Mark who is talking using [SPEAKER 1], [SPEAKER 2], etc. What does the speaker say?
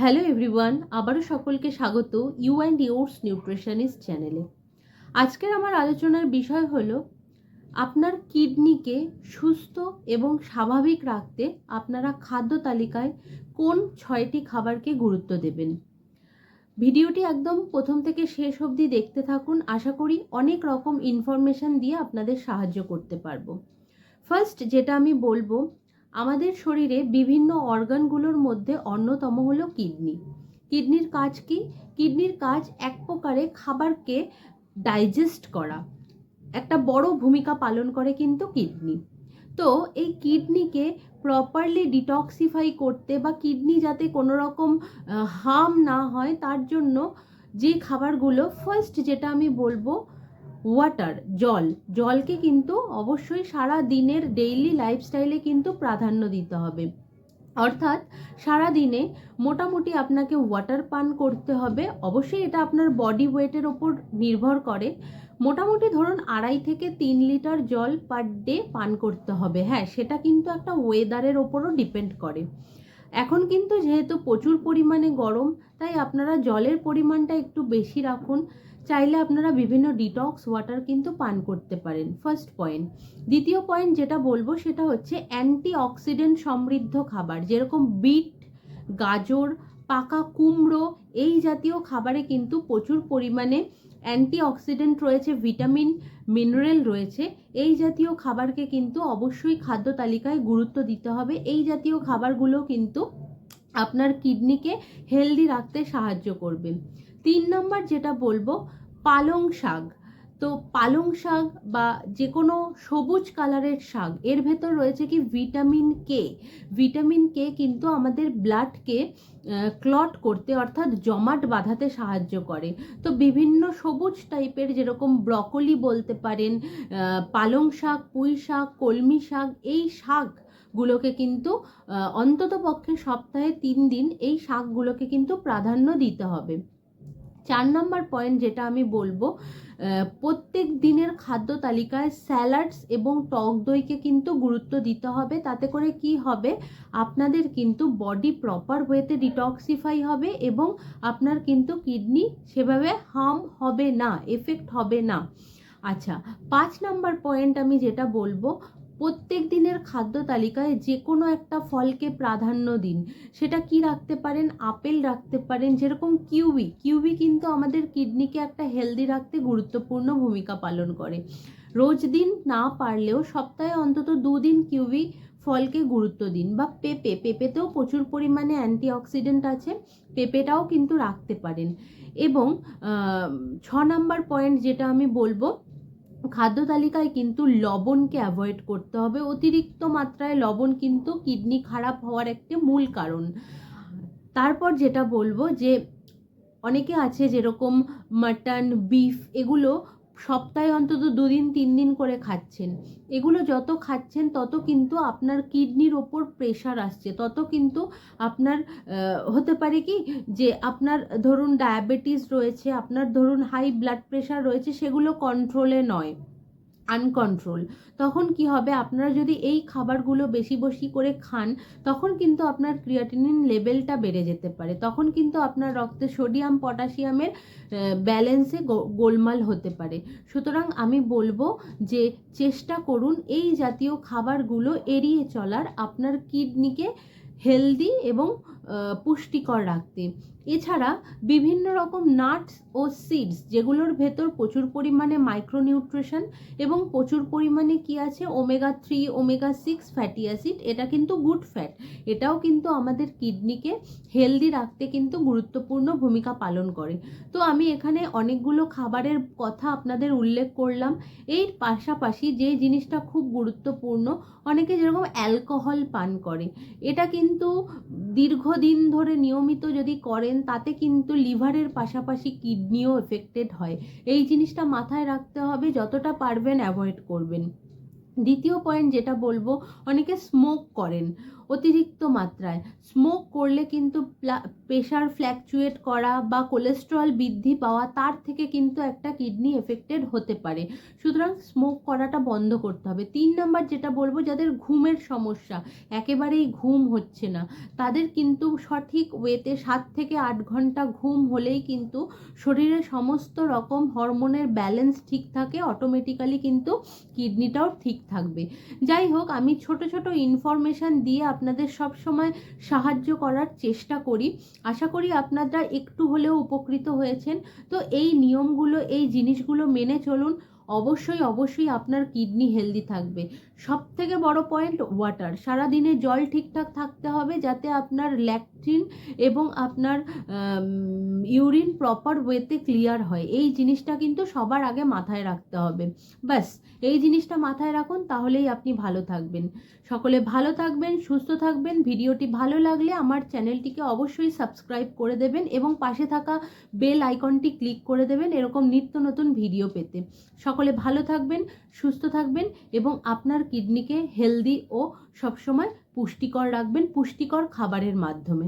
[SPEAKER 1] Hello everyone, আবারও সকলকে স্বাগত ইউ অ্যান্ড ইউর্স নিউট্রিশনিস্ট চ্যানেলে। আজকের আমার আলোচনার বিষয় হল, আপনার কিডনিকে সুস্থ এবং স্বাভাবিক রাখতে আপনারা খাদ্য তালিকায় কোন ছয়টি খাবারকে গুরুত্ব দেবেন। ভিডিওটি একদম প্রথম থেকে শেষ অবধি দেখতে থাকুন। আশা করি অনেক রকম ইনফরমেশন দিয়ে আপনাদের সাহায্য করতে পারব। ফার্স্ট যেটা আমি বলব আমাদের শরীরে বিভিন্ন অর্গানগুলোর মধ্যে অন্যতম হলো কিডনি। কিডনির কাজ কি? কিডনির কাজ এক প্রকারে খাবারকে ডাইজেস্ট করা। একটা বড় ভূমিকা পালন করে কিন্তু কিডনি। তো এই কিডনিকে প্রপারলি ডিটক্সিফাই করতে বা কিডনি যাতে কোনো রকম হার্ম না হয়, তার জন্য যে খাবারগুলো ফার্স্ট যেটা আমি বলব ওয়াটার জল। জলকে কিন্তু অবশ্যই সারা দিনের ডেইলি লাইফস্টাইলে কিন্তু প্রাধান্য দিতে হবে। অর্থাৎ সারা দিনে মোটামুটি আপনাকে ওয়াটার পান করতে হবে। অবশ্যই এটা আপনার বডি ওয়েটের ওপর নির্ভর করে। মোটামুটি ধরুন আড়াই থেকে তিন লিটার জল পার ডে পান করতে হবে। হ্যাঁ সেটা কিন্তু একটা ওয়েদারের ওপরও ডিপেন্ড করে। এখন কিন্তু যেহেতু প্রচুর পরিমাণে গরম, তাই আপনারা জলের পরিমাণটা একটু বেশি রাখুন। চাইলে আপনারা বিভিন্ন ডিটক্স ওয়াটার কিন্তু পান করতে পারেন ফার্স্ট পয়েন্ট দ্বিতীয় পয়েন্ট যেটা বলব সেটা হচ্ছে অ্যান্টি অক্সিডেন্ট সমৃদ্ধ খাবার, যেরকম বিট, গাজর পাকা কুমড়ো, এই জাতীয় খাবারে কিন্তু প্রচুর পরিমাণে অ্যান্টি অক্সিডেন্ট রয়েছে, ভিটামিন, মিনারেল রয়েছে। এই জাতীয় খাবারকে কিন্তু অবশ্যই খাদ্য তালিকায় গুরুত্ব দিতে হবে। এই জাতীয় খাবারগুলো কিন্তু আপনার কিডনিকে হেলদি রাখতে সাহায্য করবে। তিন নম্বর যেটা বলব, পালং শাক। তো পালং শাক বা যে কোনো সবুজ কালারের শাক, এর ভেতর রয়েছে কি ভিটামিন কে ভিটামিন কে কিন্তু আমাদের ব্লাডকে ক্লট করতে অর্থাৎ জমাট বাঁধাতে সাহায্য করে। তো বিভিন্ন সবুজ টাইপের যেরকম ব্রকলি বলতে পারেন পালং শাক, পুঁই শাক, কলমি শাক, এই শাক গুলোকে কিন্তু অন্তত পক্ষে সপ্তাহে তিন দিন এই শাকগুলোকে কিন্তু প্রাধান্য দিতে হবে। চার নম্বর পয়েন্ট যেটা আমি বলব প্রত্যেক দিনের খাদ্য তালিকায় স্যালাডস এবং টক দইকে কিন্তু গুরুত্ব দিতে হবে। তাতে করে কি হবে? আপনাদের কিন্তু বডি প্রপার ওয়েতে ডিটক্সিফাই হবে এবং আপনার কিন্তু কিডনি সেভাবে হার্ম হবে না এফেক্ট হবে না। আচ্ছা পাঁচ নাম্বার পয়েন্ট আমি যেটা বলব প্রত্যেক দিনের খাদ্য তালিকায় যে কোনো একটা ফলকে প্রাধান্য দিন। সেটা কি রাখতে পারেন? আপেল রাখতে পারেন? যেরকম কিউবি। কিউবি কিন্তু আমাদের কিডনিকে একটা হেলদি রাখতে গুরুত্বপূর্ণ ভূমিকা পালন করে। রোজ দিন না পারলেও সপ্তাহে অন্তত দুদিন কিউবি ফলকে গুরুত্ব দিন বা পেঁপে। পেঁপেতেও প্রচুর পরিমাণে অ্যান্টিঅক্সিডেন্ট আছে। পেঁপেটাও কিন্তু রাখতে পারেন। এবং ছ নাম্বার পয়েন্ট যেটা আমি বলব খাদ্য তালিকায় কিন্তু লবণকে অ্যাভয়েড করতে হবে। অতিরিক্ত মাত্রায় লবণ কিন্তু কিডনি খারাপ হওয়ার একটি মূল কারণ। তারপর যেটা বলব যে, অনেকে আছে যেরকম মাটন বিফ এগুলো সপ্তাহে অন্তত দুদিন তিন দিন করে খাচ্ছেন। এগুলো যত খাচ্ছেন, তত কিন্তু আপনার কিডনির ওপর প্রেশার আসছে। তত কিন্তু আপনার হতে পারে কি যে আপনার ধরুন ডায়াবেটিস রয়েছে, আপনার ধরুন হাই ব্লাড প্রেশার রয়েছে, সেগুলো কন্ট্রোলে নয়। আনকন্ট্রোল তখন কি হবে? আপনারা যদি এই খাবারগুলো বেশি বেশি করে খান, তখন কিন্তু আপনার ক্রিয়াটিনিন লেভেলটা বেড়ে যেতে পারে। তখন কিন্তু আপনার রক্তে সোডিয়াম পটাশিয়ামের ব্যালেন্সে গোলমাল হতে পারে। সুতরাং আমি বলব যে চেষ্টা করুন এই জাতীয় খাবারগুলো এড়িয়ে চলার। আপনার কিডনিকে হেলদি এবং পুষ্টিকর রাখতে। এছাড়া বিভিন্ন রকম নাটস ও সিডস যেগুলোর ভেতর প্রচুর পরিমাণে মাইক্রোনিউট্রিশন এবং প্রচুর পরিমাণে কি আছে? Omega three omega six fatty acid এটা কিন্তু গুড ফ্যাট এটাও কিন্তু আমাদের কিডনিকে হেলদি রাখতে কিন্তু গুরুত্বপূর্ণ ভূমিকা পালন করে। তো আমি এখানে অনেকগুলো খাবারের কথা আপনাদের উল্লেখ করলাম। এর পাশাপাশি যে জিনিসটা খুব গুরুত্বপূর্ণ, অনেকে যেরকম অ্যালকোহল পান করে, এটা কিন্তু দীর্ঘদিন ধরে নিয়মিত যদি করেন, তাতে কিন্তু লিভারের পাশাপাশি কিডনিও এফেক্টেড হয়। এই জিনিসটা মাথায় রাখতে হবে, যতটা পারবেন অ্যাভয়েড করবেন। দ্বিতীয় পয়েন্ট যেটা বলব, অনেকে স্মোক করেন। অতিরিক্ত মাত্রায়। স্মোক করলে কিন্তু প্রেশার ফ্ল্যাকচুয়েট করা বা কোলেস্ট্রল বৃদ্ধি পাওয়া তার থেকে কিন্তু একটা কিডনি এফেক্টেড হতে পারে। সুতরাং স্মোক করাটা বন্ধ করতে হবে। তিন নাম্বার যেটা বলব, যাদের ঘুমের সমস্যা, একেবারেই ঘুম হচ্ছে না, তাদের কিন্তু সঠিক ওয়েতে সাত থেকে আট ঘণ্টা ঘুম হলেই কিন্তু শরীরে সমস্ত রকম হরমোনের ব্যালেন্স ঠিক থাকে অটোমেটিক্যালি কিন্তু কিডনিটাও ঠিক থাকবে। যাই হোক, আমি ছোট ছোট ইনফরমেশান দিয়ে আপনাদের সব সময় সাহায্য করার চেষ্টা করি। আশা করি আপনারা একটু হলেও উপকৃত হয়েছেন। তো এই নিয়মগুলো, এই জিনিসগুলো মেনে চলুন। অবশ্যই অবশ্যই আপনার কিডনি হেলদি থাকবে। সব থেকে বড় পয়েন্ট ওয়াটার সারাদিনে জল ঠিকঠাক থাকতে হবে যাতে আপনার ল্যাকট্রিন এবং আপনার ইউরিন প্রপার ওয়েতে ক্লিয়ার হয়। এই জিনিসটা কিন্তু সবার আগে মাথায় রাখতে হবে। ব্যাস, এই জিনিসটা মাথায় রাখুন, তাহলেই আপনি ভালো থাকবেন। সকলে ভালো থাকবেন, সুস্থ থাকবেন। ভিডিওটি ভালো লাগলে আমার চ্যানেলটিকে অবশ্যই সাবস্ক্রাইব করে দেবেন এবং পাশে থাকা বেল আইকনটি ক্লিক করে দেবেন। এরকম নিত্য নতুন ভিডিও পেতে। সকলে ভালো থাকবেন, সুস্থ থাকবেন এবং আপনার কিডনিকে হেলদি ও সবসময় পুষ্টিকর রাখবেন, পুষ্টিকর খাবারের মাধ্যমে।